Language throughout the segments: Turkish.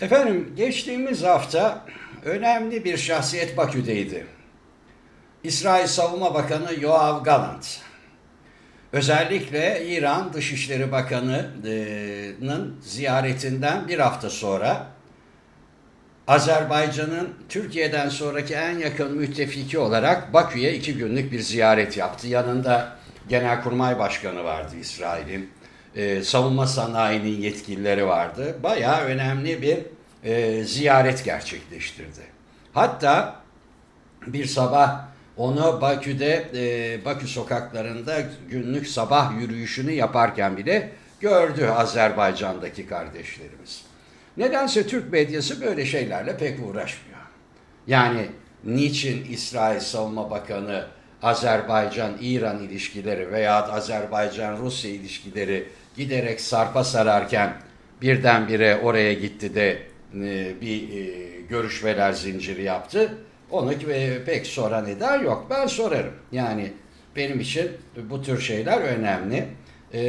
Efendim geçtiğimiz hafta önemli bir şahsiyet Bakü'deydi. İsrail Savunma Bakanı Yoav Gallant. Özellikle İran Dışişleri Bakanı'nın ziyaretinden bir hafta sonra Azerbaycan'ın Türkiye'den sonraki en yakın müttefiki olarak Bakü'ye iki günlük bir ziyaret yaptı. Yanında Genelkurmay Başkanı vardı İsrail'in. Ee, savunma sanayinin yetkilileri vardı. Bayağı önemli bir e, ziyaret gerçekleştirdi. Hatta bir sabah onu Bakü'de, e, Bakü sokaklarında günlük sabah yürüyüşünü yaparken bile gördü Azerbaycan'daki kardeşlerimiz. Nedense Türk medyası böyle şeylerle pek uğraşmıyor. Yani niçin İsrail Savunma Bakanı Azerbaycan-İran ilişkileri veya Azerbaycan-Rusya ilişkileri giderek sarpa sararken birdenbire oraya gitti de e, bir e, görüşmeler zinciri yaptı. Onu e, pek soran eder yok. Ben sorarım. Yani benim için bu tür şeyler önemli.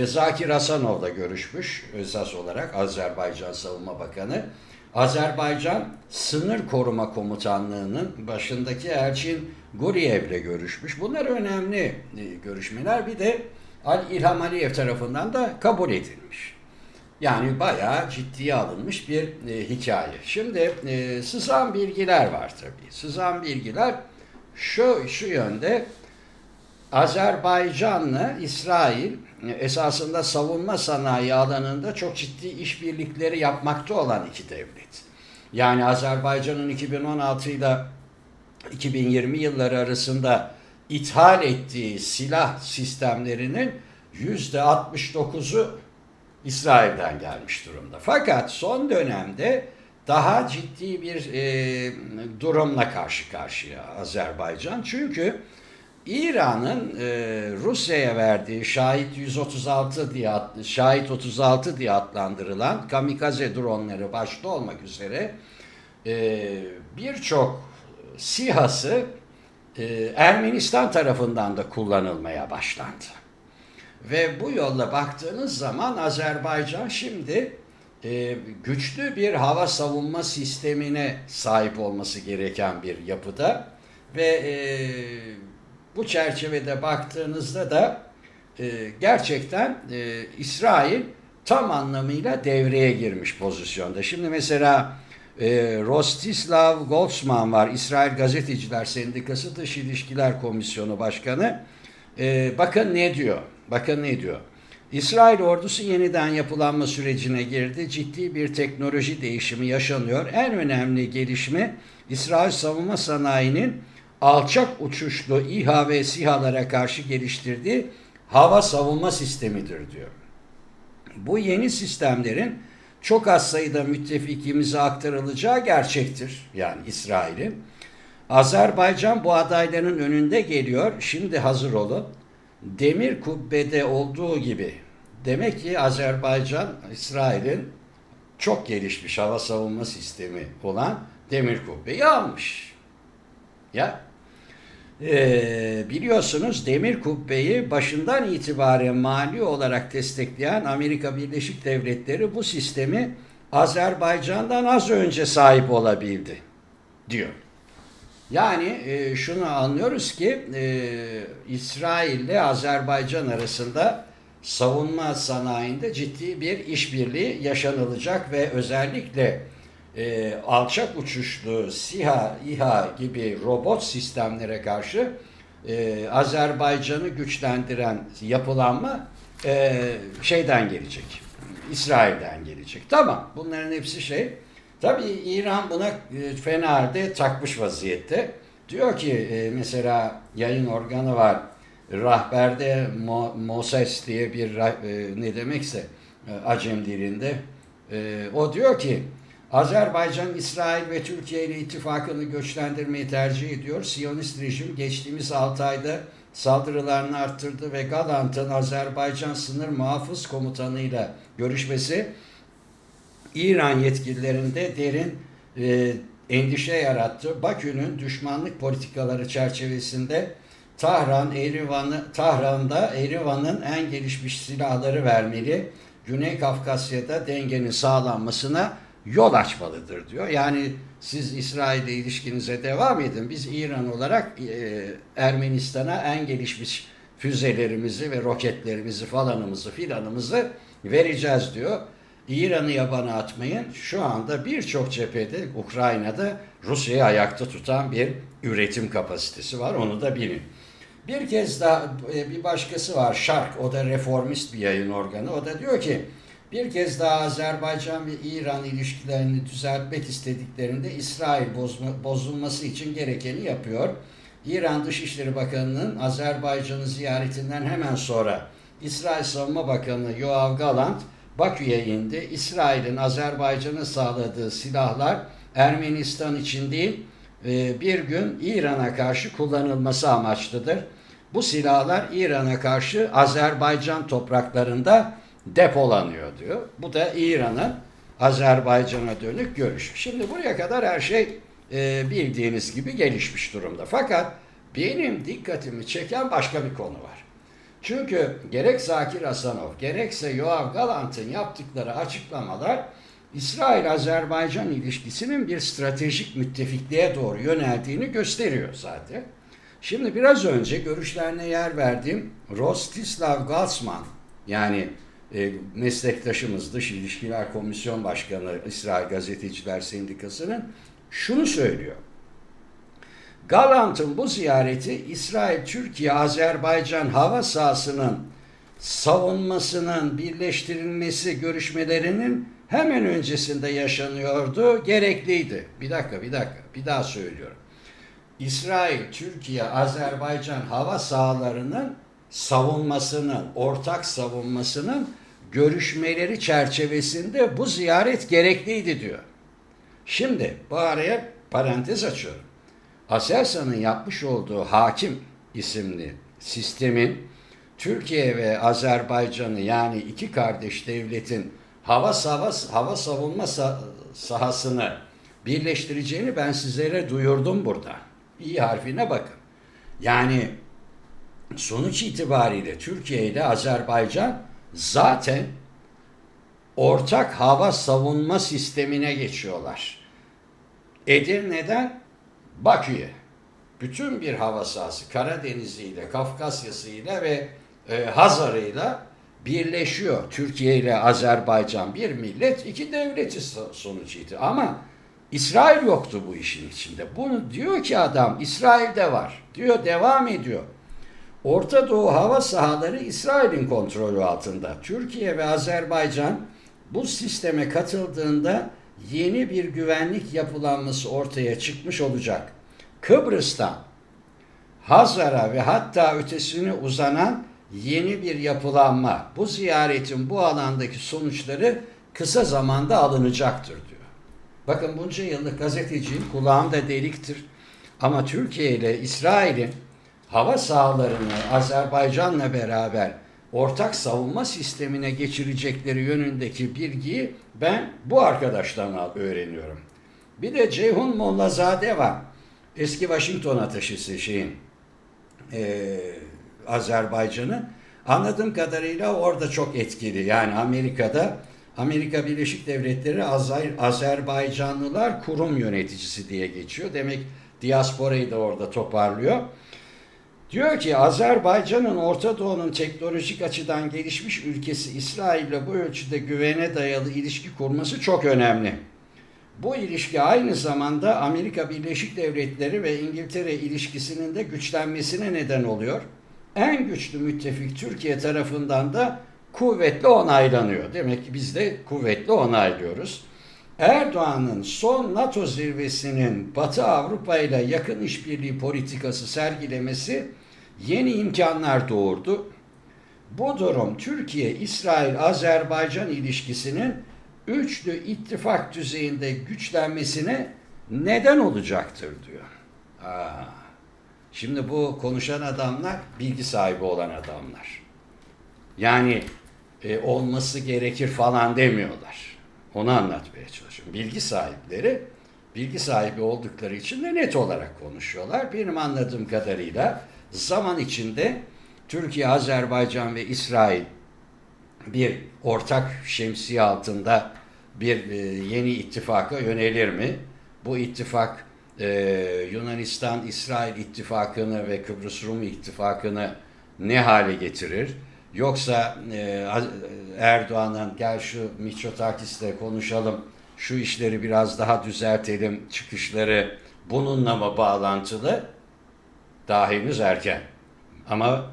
Zakir Hasanov da görüşmüş esas olarak Azerbaycan Savunma Bakanı. Azerbaycan Sınır Koruma Komutanlığı'nın başındaki Elçin Guriyev'le görüşmüş. Bunlar önemli e, görüşmeler. Bir de Al İlham Aliyev tarafından da kabul edilmiş. Yani bayağı ciddiye alınmış bir e, hikaye. Şimdi e, sızan bilgiler var tabii. Sızan bilgiler şu şu yönde Azerbaycan'la İsrail e, esasında savunma sanayi alanında çok ciddi işbirlikleri yapmakta olan iki devlet. Yani Azerbaycan'ın 2016 ile 2020 yılları arasında ithal ettiği silah sistemlerinin yüzde 69'u İsrail'den gelmiş durumda. Fakat son dönemde daha ciddi bir e, durumla karşı karşıya Azerbaycan. Çünkü İran'ın e, Rusya'ya verdiği şahit 136 diye şahit 36 diye adlandırılan kamikaze dronları başta olmak üzere e, birçok SİHA'sı e, Ermenistan tarafından da kullanılmaya başlandı. Ve bu yolla baktığınız zaman Azerbaycan şimdi e, güçlü bir hava savunma sistemine sahip olması gereken bir yapıda ve e, bu çerçevede baktığınızda da e, gerçekten e, İsrail tam anlamıyla devreye girmiş pozisyonda. Şimdi mesela e, Rostislav Goldsman var, İsrail Gazeteciler Sendikası Dış İlişkiler Komisyonu Başkanı. E, bakın ne diyor? Bakın ne diyor? İsrail ordusu yeniden yapılanma sürecine girdi. Ciddi bir teknoloji değişimi yaşanıyor. En önemli gelişme İsrail savunma sanayinin alçak uçuşlu İHA ve SİHA'lara karşı geliştirdiği hava savunma sistemidir diyor. Bu yeni sistemlerin çok az sayıda müttefikimize aktarılacağı gerçektir. Yani İsrail'in. Azerbaycan bu adayların önünde geliyor. Şimdi hazır olun. Demir kubbede olduğu gibi demek ki Azerbaycan İsrail'in çok gelişmiş hava savunma sistemi olan demir kubbeyi almış. Ya ee, biliyorsunuz demir kubbeyi başından itibaren mali olarak destekleyen Amerika Birleşik Devletleri bu sistemi Azerbaycan'dan az önce sahip olabildi diyor. Yani e, şunu anlıyoruz ki e, İsrail ile Azerbaycan arasında savunma sanayinde ciddi bir işbirliği yaşanılacak ve özellikle e, alçak uçuşlu SİHA, İHA gibi robot sistemlere karşı e, Azerbaycan'ı güçlendiren yapılanma e, şeyden gelecek. İsrail'den gelecek. Tamam bunların hepsi şey. Tabii İran buna e, fena halde takmış vaziyette. Diyor ki e, mesela yayın organı var. Rahberde Mo Moses diye bir e, ne demekse Acem dilinde. O diyor ki Azerbaycan, İsrail ve Türkiye ile ittifakını güçlendirmeyi tercih ediyor. Siyonist rejim geçtiğimiz 6 ayda saldırılarını arttırdı ve Galant'ın Azerbaycan sınır muhafız komutanıyla görüşmesi İran yetkililerinde derin e, endişe yarattı. Bakü'nün düşmanlık politikaları çerçevesinde Tahran, Erivan'ı Tahran'da Erivan'ın en gelişmiş silahları vermeli. Güney Kafkasya'da dengenin sağlanmasına yol açmalıdır diyor. Yani siz İsrail'le ilişkinize devam edin. Biz İran olarak e, Ermenistan'a en gelişmiş füzelerimizi ve roketlerimizi falanımızı filanımızı vereceğiz diyor. İran'ı yabana atmayın. Şu anda birçok cephede Ukrayna'da Rusya'yı ayakta tutan bir üretim kapasitesi var. Onu da bilin. Bir kez daha e, bir başkası var Şark. O da reformist bir yayın organı. O da diyor ki bir kez daha Azerbaycan ve İran ilişkilerini düzeltmek istediklerinde İsrail bozma, bozulması için gerekeni yapıyor. İran Dışişleri Bakanı'nın Azerbaycan'ı ziyaretinden hemen sonra İsrail Savunma Bakanı Yoav Galant Bakü'ye indi. İsrail'in Azerbaycan'a sağladığı silahlar Ermenistan için değil e, bir gün İran'a karşı kullanılması amaçlıdır. Bu silahlar İran'a karşı Azerbaycan topraklarında depolanıyor diyor. Bu da İran'ın Azerbaycan'a dönük görüş. Şimdi buraya kadar her şey e, bildiğiniz gibi gelişmiş durumda. Fakat benim dikkatimi çeken başka bir konu var. Çünkü gerek Zakir Hasanov gerekse Yoav Galant'ın yaptıkları açıklamalar İsrail-Azerbaycan ilişkisinin bir stratejik müttefikliğe doğru yöneldiğini gösteriyor zaten. Şimdi biraz önce görüşlerine yer verdiğim Rostislav Galsman yani e, meslektaşımız Dış İlişkiler Komisyon Başkanı İsrail Gazeteciler Sendikası'nın şunu söylüyor. Galant'ın bu ziyareti İsrail, Türkiye, Azerbaycan hava sahasının savunmasının birleştirilmesi görüşmelerinin hemen öncesinde yaşanıyordu, gerekliydi. Bir dakika, bir dakika, bir daha söylüyorum. İsrail, Türkiye, Azerbaycan hava sahalarının savunmasının, ortak savunmasının görüşmeleri çerçevesinde bu ziyaret gerekliydi diyor. Şimdi bu araya parantez açıyorum. Aselsan'ın yapmış olduğu hakim isimli sistemin Türkiye ve Azerbaycan'ı yani iki kardeş devletin hava hava, hava savunma sahasını birleştireceğini ben sizlere duyurdum burada. İyi harfine bakın. Yani sonuç itibariyle Türkiye ile Azerbaycan zaten ortak hava savunma sistemine geçiyorlar. Edirne'den Bakü'ye bütün bir hava sahası Karadeniz'iyle, Kafkasya'sıyla ve e, Hazar'ıyla birleşiyor. Türkiye ile Azerbaycan bir millet, iki devleti sonuç itibariyle. Ama İsrail yoktu bu işin içinde. Bunu diyor ki adam İsrail'de var. Diyor devam ediyor. Orta Doğu hava sahaları İsrail'in kontrolü altında. Türkiye ve Azerbaycan bu sisteme katıldığında yeni bir güvenlik yapılanması ortaya çıkmış olacak. Kıbrıs'tan Hazar'a ve hatta ötesine uzanan yeni bir yapılanma. Bu ziyaretin bu alandaki sonuçları kısa zamanda alınacaktır diyor. Bakın bunca yıllık gazeteciyim kulağımda deliktir. Ama Türkiye ile İsrail'in hava sahalarını Azerbaycan'la beraber ortak savunma sistemine geçirecekleri yönündeki bilgiyi ben bu arkadaştan öğreniyorum. Bir de Ceyhun Mollazade var. Eski Washington ateşisi şeyin e, Azerbaycan'ın. Anladığım kadarıyla orada çok etkili. Yani Amerika'da Amerika Birleşik Devletleri Azer, Azerbaycanlılar kurum yöneticisi diye geçiyor. Demek diasporayı da orada toparlıyor. Diyor ki Azerbaycan'ın Orta Doğu'nun teknolojik açıdan gelişmiş ülkesi İsrail ile bu ölçüde güvene dayalı ilişki kurması çok önemli. Bu ilişki aynı zamanda Amerika Birleşik Devletleri ve İngiltere ilişkisinin de güçlenmesine neden oluyor. En güçlü müttefik Türkiye tarafından da kuvvetli onaylanıyor. Demek ki biz de kuvvetli onaylıyoruz. Erdoğan'ın son NATO zirvesinin Batı Avrupa ile yakın işbirliği politikası sergilemesi yeni imkanlar doğurdu. Bu durum Türkiye, İsrail, Azerbaycan ilişkisinin üçlü ittifak düzeyinde güçlenmesine neden olacaktır diyor. Aa, şimdi bu konuşan adamlar bilgi sahibi olan adamlar. Yani e, olması gerekir falan demiyorlar. Onu anlatmaya çalışıyorum. Bilgi sahipleri bilgi sahibi oldukları için de net olarak konuşuyorlar. Benim anladığım kadarıyla zaman içinde Türkiye, Azerbaycan ve İsrail bir ortak şemsiye altında bir e, yeni ittifaka yönelir mi? Bu ittifak e, Yunanistan-İsrail ittifakını ve Kıbrıs Rum ittifakını ne hale getirir? Yoksa e, Erdoğan'ın gel şu Mitsotakis'le konuşalım, şu işleri biraz daha düzeltelim çıkışları bununla mı bağlantılı? Daha henüz erken. Ama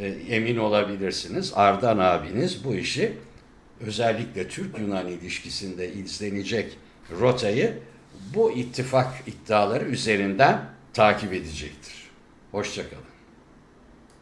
e, emin olabilirsiniz Ardan abiniz bu işi özellikle Türk-Yunan ilişkisinde izlenecek rotayı bu ittifak iddiaları üzerinden takip edecektir. Hoşçakalın.